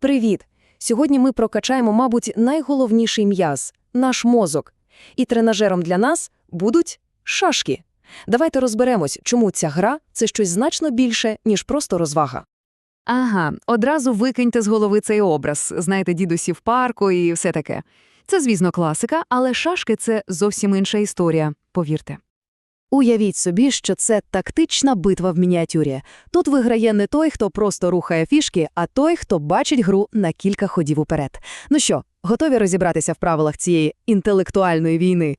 Привіт! Сьогодні ми прокачаємо, мабуть, найголовніший м'яз – наш мозок. І тренажером для нас будуть шашки. Давайте розберемось, чому ця гра – це щось значно більше, ніж просто розвага. Ага, одразу викиньте з голови цей образ, знаєте, дідусі в парку і все таке. Це, звісно, класика, але шашки – це зовсім інша історія, повірте. Уявіть собі, що це тактична битва в мініатюрі. Тут виграє не той, хто просто рухає фішки, а той, хто бачить гру на кілька ходів уперед. Ну що, готові розібратися в правилах цієї інтелектуальної війни?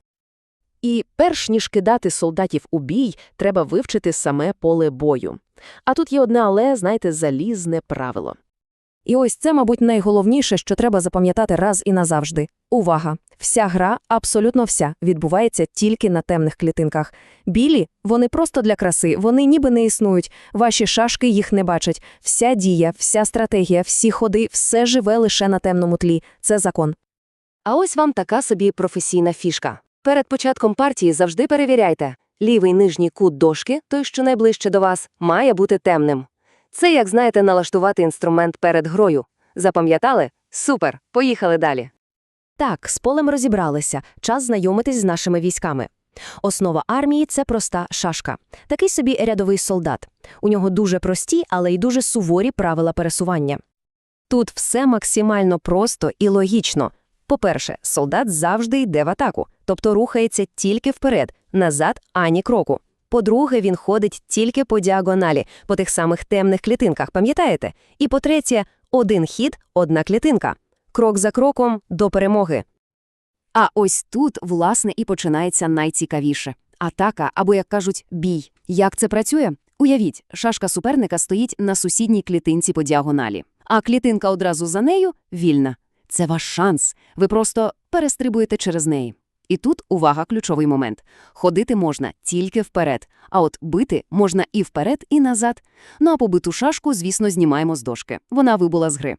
І перш ніж кидати солдатів у бій, треба вивчити саме поле бою. А тут є одне але, знаєте, залізне правило. І ось це, мабуть, найголовніше, що треба запам'ятати раз і назавжди. Увага! Вся гра, абсолютно вся, відбувається тільки на темних клітинках. Білі, вони просто для краси, вони ніби не існують, ваші шашки їх не бачать. Вся дія, вся стратегія, всі ходи, все живе лише на темному тлі. Це закон. А ось вам така собі професійна фішка. Перед початком партії завжди перевіряйте. Лівий нижній кут дошки, той, що найближче до вас, має бути темним. Це, як знаєте, налаштувати інструмент перед грою. Запам'ятали? Супер! Поїхали далі. Так, з полем розібралися. Час знайомитись з нашими військами. Основа армії – це проста шашка. Такий собі рядовий солдат. У нього дуже прості, але й дуже суворі правила пересування. Тут все максимально просто і логічно. По-перше, солдат завжди йде в атаку, тобто рухається тільки вперед, назад ані кроку. По-друге, він ходить тільки по діагоналі, по тих самих темних клітинках, пам'ятаєте? І по-третє, один хід – одна клітинка. Крок за кроком до перемоги. А ось тут, власне, і починається найцікавіше. Атака, або, як кажуть, бій. Як це працює? Уявіть, шашка суперника стоїть на сусідній клітинці по діагоналі, а клітинка одразу за нею вільна. Це ваш шанс. Ви просто перестрибуєте через неї. І тут, увага, ключовий момент. Ходити можна тільки вперед, а от бити можна і вперед, і назад. Ну а побиту шашку, звісно, знімаємо з дошки. Вона вибула з гри.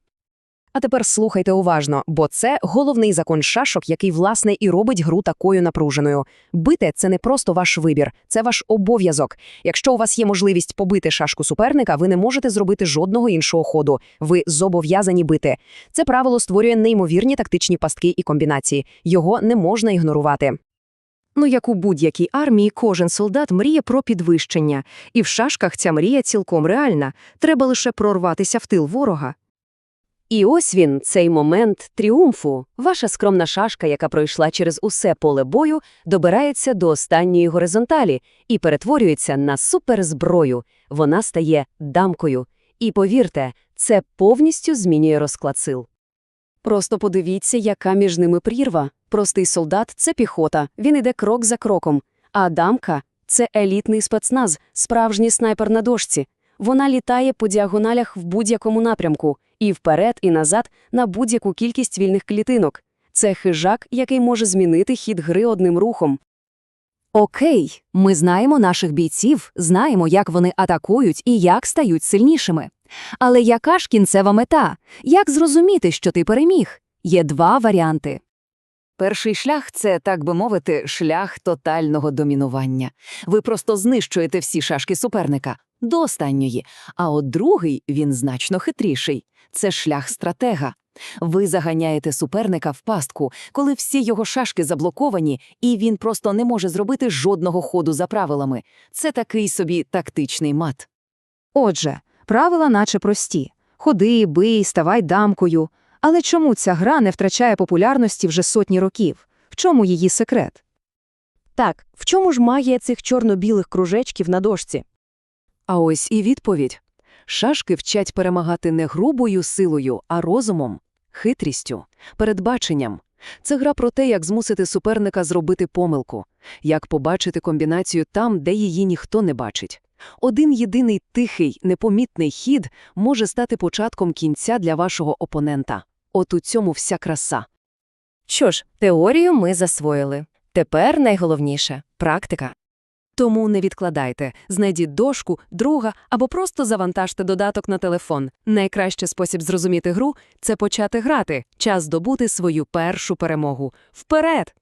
А тепер слухайте уважно, бо це головний закон шашок, який, власне, і робить гру такою напруженою. Бити – це не просто ваш вибір, це ваш обов'язок. Якщо у вас є можливість побити шашку суперника, ви не можете зробити жодного іншого ходу. Ви зобов'язані бити. Це правило створює неймовірні тактичні пастки і комбінації. Його не можна ігнорувати. Ну, як у будь-якій армії, кожен солдат мріє про підвищення. І в шашках ця мрія цілком реальна. Треба лише прорватися в тил ворога. І ось він, цей момент тріумфу. Ваша скромна шашка, яка пройшла через усе поле бою, добирається до останньої горизонталі і перетворюється на суперзброю. Вона стає дамкою. І повірте, це повністю змінює розклад сил. Просто подивіться, яка між ними прірва. Простий солдат – це піхота, він іде крок за кроком. А дамка – це елітний спецназ, справжній снайпер на дошці. Вона літає по діагоналях в будь-якому напрямку, і вперед, і назад на будь-яку кількість вільних клітинок. Це хижак, який може змінити хід гри одним рухом. Окей, ми знаємо наших бійців, знаємо, як вони атакують і як стають сильнішими. Але яка ж кінцева мета? Як зрозуміти, що ти переміг? Є два варіанти. Перший шлях це, так би мовити, шлях тотального домінування. Ви просто знищуєте всі шашки суперника до останньої. А от другий, він значно хитріший. Це шлях стратега. Ви заганяєте суперника в пастку, коли всі його шашки заблоковані, і він просто не може зробити жодного ходу за правилами. Це такий собі тактичний мат. Отже, правила наче прості. Ходи, бий, ставай дамкою. Але чому ця гра не втрачає популярності вже сотні років? В чому її секрет? Так, в чому ж магія цих чорно-білих кружечків на дошці? А ось і відповідь. Шашки вчать перемагати не грубою силою, а розумом, хитрістю, передбаченням. Це гра про те, як змусити суперника зробити помилку, як побачити комбінацію там, де її ніхто не бачить. Один єдиний тихий, непомітний хід може стати початком кінця для вашого опонента. От у цьому вся краса. Що ж, теорію ми засвоїли. Тепер найголовніше – практика. Тому не відкладайте, знайдіть дошку, друга або просто завантажте додаток на телефон. Найкращий спосіб зрозуміти гру це почати грати, час здобути свою першу перемогу. Вперед!